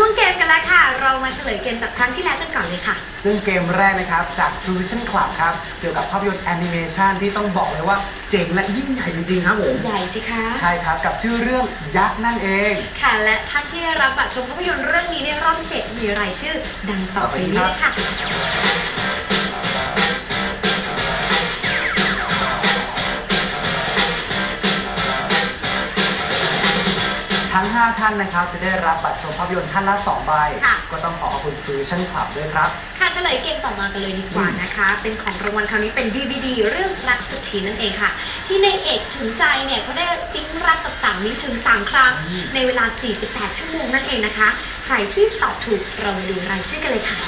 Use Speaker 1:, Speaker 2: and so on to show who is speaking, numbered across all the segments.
Speaker 1: ช่วงเกมกันแล้วค่ะ เรามาเฉลยเกมจากครั้งที่แล้วกันก่อนเลยค่ะ
Speaker 2: ซึ่งเกมแรกนะครับจาก True Vision Club ครับ เกี่ยวกับภาพยนตร์แอนิเมชันที่ต้องบอกเลยว่าเจ๋งและยิ่งใหญ่จริงๆครับผม
Speaker 1: ใหญ่สิคะ
Speaker 2: ใช่ครับ กับชื่อเรื่องยักษ์นั่นเอง
Speaker 1: ค่ะ และท่านที่ได้รับบัตรชมภาพยนตร์เรื่องนี้ในรอบพิเศษมีรายชื่อ ดังต่อไปนี้เลยค่ะ
Speaker 2: 5 ท่านนะครับ จะได้รับบัตรชมภาพยนตร์ท่านละ2ใบ
Speaker 1: ค่ะ
Speaker 2: ก็ต้องขอขอบคุณ True Vision Club ด้วยครับ
Speaker 1: ค่ะเฉลยเกมต่อมากันเลยดีกว่านะคะ เป็นของรางวัลคราวนี้เป็น DVD เรื่องรักสุดทีนั่นเองค่ะ ที่ในเอกถึงใจเนี่ยเขาได้ปิ๊งรักกับสามีถึงสามครั้ง
Speaker 2: อืม
Speaker 1: ในเวลา 48 ชั่วโมงนั่นเองนะคะ ใครที่ตอบถูกเรามาดูรายชื่อกันเลยค่ะ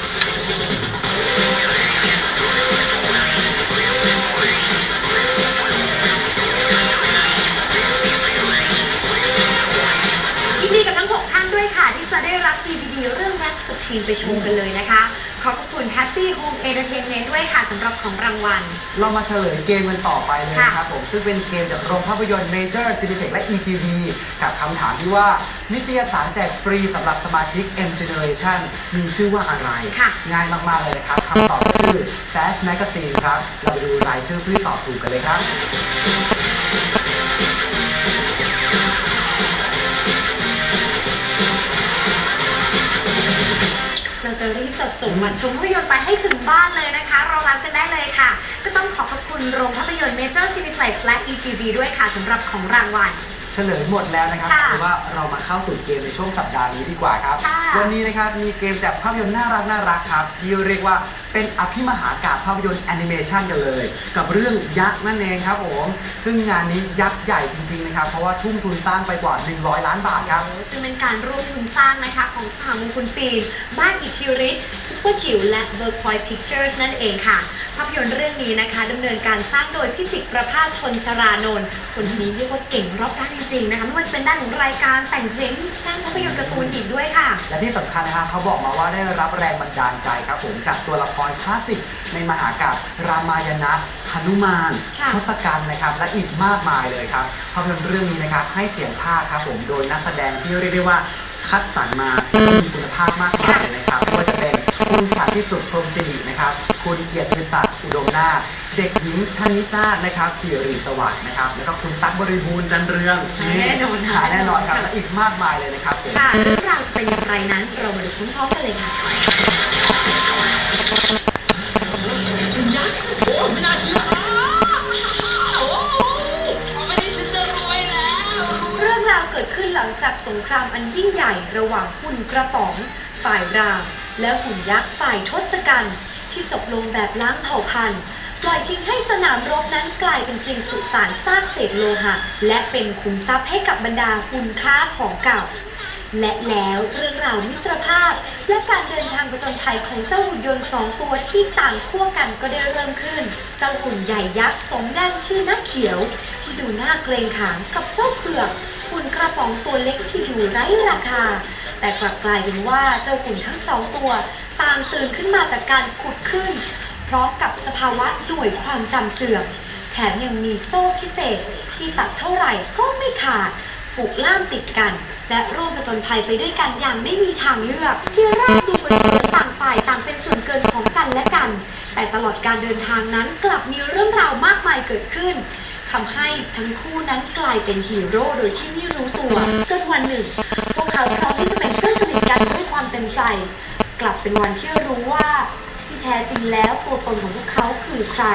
Speaker 1: รักสุดทีนไปชมกันเลยนะคะ ขอบคุณ Happy Home Entertainment ด้วยค่ะสำหรับของรางวัล
Speaker 2: เรามาเฉลยเกมกันต่อไปเลยนะครับ
Speaker 1: ค่ะ
Speaker 2: ผม ซึ่งเป็นเกมจากโรงภาพยนตร์ Major Cineplex และ ETV กับคำถามที่ว่า นิตยสารแจกฟรีสำหรับสมาชิก M Generation มีชื่อว่าอะไร
Speaker 1: ค่ะ
Speaker 2: ง่ายมาก ๆ เลยนะครับคำตอบก็คือ Fast Magazine ครับ เราไปดูรายชื่อผู้ที่ตอบถูกกันเลยครับ
Speaker 1: เราจะรีบจัดส่งมาชมภาพยนตร์ไปให้ถึงบ้านเลยนะคะ เรารับกันได้เลยค่ะ ก็ต้องขอขอบคุณโรงภาพยนตร์เมเจอร์ซีนิเพล็กซ์และ EGV ด้วยค่ะสำหรับของรางวัล
Speaker 2: เฉลยหมดแล้วนะครับ
Speaker 1: ค่ะ
Speaker 2: คือว่าเรามาเข้าสู่เกมในช่วงสัปดาห์นี้ดีกว่าครับ
Speaker 1: ค่ะ
Speaker 2: วันนี้นะครับมีเกมจากภาพยนตร์น่ารักน่ารักครับที่เรียกว่าเป็นอภิมหากาพย์ภาพยนตร์แอนิเมชันกันเลย กับเรื่องยักษ์นั่นเองครับผมซึ่งงานนี้ยักษ์ใหญ่จริงๆนะครับเพราะว่าทุ่มทุนสร้างไปกว่า 100 ล้านบาทครับ
Speaker 1: ซึ่งเป็นการร่วมทุนสร้างนะคะของสหมงคลฟิล์มบ้านอิทธิฤทธิ์ซุป เปอร์จิ๋วและเ o ิร์ p พอย t ์พิกเจอร์นั่นเองค่ะ ภาพยนตร์เรื่องนี้นะคะดำเนินการสร้างโดยพิจิตรประภาสชนสรานนท์คนนี้เรียกว่าเก่งรอบด้านจริงๆนะคะไม่ว่าจะเป็นด้านของรายการแต่งเพลงสร้างภาพยนตร์การ์ตูนอีกด้วยค่ะ
Speaker 2: และที่สำคัญนะครับเขาบอกมาว่าได้รับแรงบันดาลใจครับผมจากตัวละครคลาสสิกในมหากาพย์รามายณะหนุมาน
Speaker 1: ค่ะ
Speaker 2: ทศกัณฐ์นะครับ และอีกมากมายเลยครับภาพยนตร์เรื่องนี้นะครับให้เสียงภาคครับผมโดยนักแสดงที่เรียกได้ว่าคัดสรรมามีคุณภาพมากมายเลยนะครับไม่ว่าจะเป็น คุณสาธิสุดพรหมสิรินะครับ คุณเกียรติศักดิ์อุดมนาถเด็กหญิงชนิตานะครับสิริสวัสดิ์นะครับ แล้วก็คุณตั๊กบริบูรณ์จันเรือง
Speaker 1: แน่นอน
Speaker 2: หาแน่นอนครับและอีกมากมายเลยนะครับผม
Speaker 1: ค่ะเรื่องราวจะเป็นอย่างไรนั้น เรามาดูพร้อมๆกันเลยค่ะ
Speaker 3: ยักษ์โอ้ไม่น่าเชื่ออ้าวโอ้เขาไม่ได้ฉันจะรวยแล้ว
Speaker 1: เรื่องราวเกิดขึ้นหลังจากสงครามอันยิ่งใหญ่ระหว่างหุ่นกระป๋องฝ่ายราม และหุ่นยักษ์ฝ่ายทศกัณฐ์ที่จบลงแบบล้างเผ่าพันธุ์ปล่อยทิ้งให้สนามรบนั้นกลายเป็นสิ่งสุสานซากเศษโลหะ และเป็นขุมทรัพย์ให้กับบรรดาคุณค่าของเก่า และแล้วเรื่องราวมิตรภาพ และการเดินทางประจนภัยของเจ้าหุ่นยนต์สองตัวที่ต่างขั้วกันก็ได้เริ่มขึ้น เจ้าหุ่นใหญ่ยักษ์สมดังชื่อนักเขียว ที่ดูน่าเกรงขามกับเจ้าเผือกหุ่นกระป๋องตัวเล็กที่ดูไร้ราคา แต่กลับกลายเป็นว่าเจ้าหุ่นทั้งสองตัวต่างตื่นขึ้นมาจากการขุดขึ้น พร้อมกับสภาวะหน่วยความจำเสื่อม แถมยังมีโซ่พิเศษที่ตัดเท่าไหร่ก็ไม่ขาดผูกล่ามติดกัน และร่วมผจญภัยไปด้วยกันอย่างไม่มีทางเลือก ที่แรกดูเหมือนเหมือนต่างฝ่ายต่างเป็นส่วนเกินของกันและกัน แต่ตลอดการเดินทางนั้นกลับมีเรื่องราวมากมายเกิดขึ้นทำให้ทั้งคู่นั้นกลายเป็นฮีโร่โดยที่ไม่รู้ตัว จนวันหนึ่ง ขาพร้อมที่จะเป็นเพื่อนสนิทกันด้วยความเต็มใจ กลับเป็นวันที่รู้ว่า ที่แท้จริงแล้วตัวตนของพวกเขาคือใคร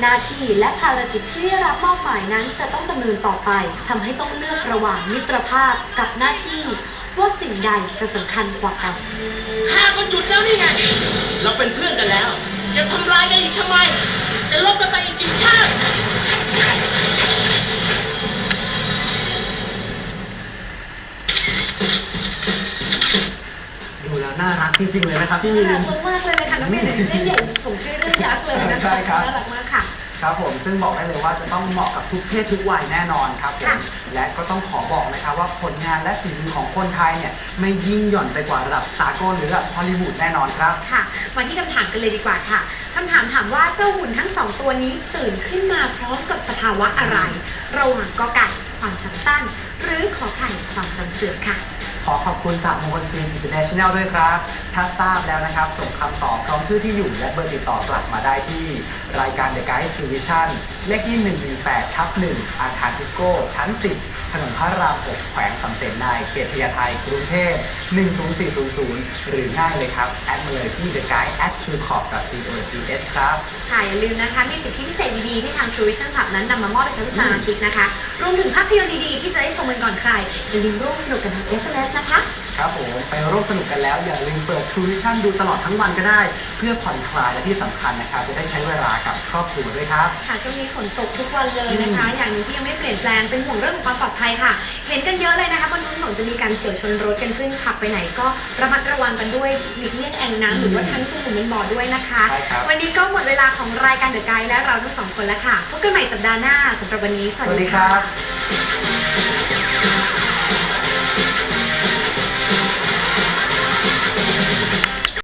Speaker 1: หน้าที่และภารกิจที่ได้รับมอบหมายนั้นจะต้องดำเนินต่อไปทำให้ต้องเลือกระหว่างมิตรภาพกับหน้าที่ว่าสิ่งใดจะสำคัญกว่ากัน
Speaker 3: ข้าก็จุดแล้วนี่ไง เราเป็นเพื่อนกันแล้ว จะทำร้ายกันอีกทำไม จะลบกันไปอีกกี่ชาติ
Speaker 2: ดูแล้วน่า รักจริงๆเลยนะครับพี่มิ
Speaker 1: น่านรักมากเลยค่ะน้องเมย์เล่นใหญ่ผมชื่อเรื่องยักษ์เลยนะ
Speaker 2: ใช่
Speaker 1: คะ
Speaker 2: ครับ
Speaker 1: น่ารักมากค่ะ
Speaker 2: ครับผมซึ่งบอกได้เลยว่าจะต้องเหมาะกับทุกเพศทุกวัยแน่นอนครับผม
Speaker 1: ค่ะ
Speaker 2: และก็ต้องขอบอกนะครับว่าผลงานและฝีมือของคนไทยเนี่ยไม่ยิ่งหย่อนไปกว่าระดับสากลหรือระดับฮอลลีวูดแน่นอนครับ
Speaker 1: ค่ะมาที่คำถามกันเลยดีกว่าค่ะคำถามถามว่าเจ้าหุ่นทั้งสองตัวนี้ตื่นขึ้นมาพร้อมกับสภาวะอะไร ระหว่างกอไก่ความจำสั้น หรือขอไข่ความจำเสื่อมค่ะ
Speaker 3: ข
Speaker 2: ข อขอบคุณสามงคลฟิล์มอินเตอร์เนชั่นแนลด้วยครับ ถ้าทราบแล้วนะครับ ส่งคำตอบพร้อมชื่อที่อยู่และเบอร์ติดต่อกลับมาได้ที่ รายการ The Guide Television เลขที่ 118ทับ1อาคารทิโก้ ชั้น 10 ถนนพระราม 6 แขวงสำเสนนเขตพญาไทกรุงเทพ10400 หรือง่ายเลยครับ แอดมาเลยที่ The Guide at t r u e c o r p c o th ครับ
Speaker 1: ค่ะอย่าลืมนะคะ มีสิทธิพิเศษดีๆที่ทาง True Vision Club นั้นนำมามอบให้กับสมาชิกนะคะ รวมถึงภาพยนตร์ดีๆที่จะได้ชมกันก่อนใครอย่าลืมร่วมสนุกกันทาง SMS นะคะ
Speaker 2: ครับผมไปร่วมสนุกกันแล้ว อย่าลืมเปิด True Vision ดูตลอดทั้งวันก็ได้ เพื่อผ่อนคลายและที่สำคัญนะครับ จะได้ใช้เวลากับครอบครัวด้วยครับ
Speaker 1: ค่ะช่วงนี้ฝนตกทุกวันเลยนะคะ
Speaker 2: อืม
Speaker 1: อย่างหนึงที่ยังไม่เปลี่ยนแปลงเป็นห่วงเรื่องของความปลอดภัยค่ะ เห็นกันเยอะเลยนะคะบนถนนจะมีการเฉียวชนรถกันขึ้นขับไปไหนก็ระมัดระวังกันด้วยหลีกเลี่ยงแอ่งน้ำหรือว่าทั้งตู้หมุนบนบ่อด้วยนะคะ
Speaker 2: ใช่ครับ
Speaker 1: วันนี้ก็หมดเวลาของรายการเดอะไกด์และเราทั้งสองคนแล้วค่ะพบกันใหม่สัปดาห์หน้าสำหรับวันนี้ส
Speaker 2: ส
Speaker 1: วัส
Speaker 2: วัส
Speaker 1: ดี
Speaker 2: ดีค
Speaker 1: ค่ะ
Speaker 2: รับ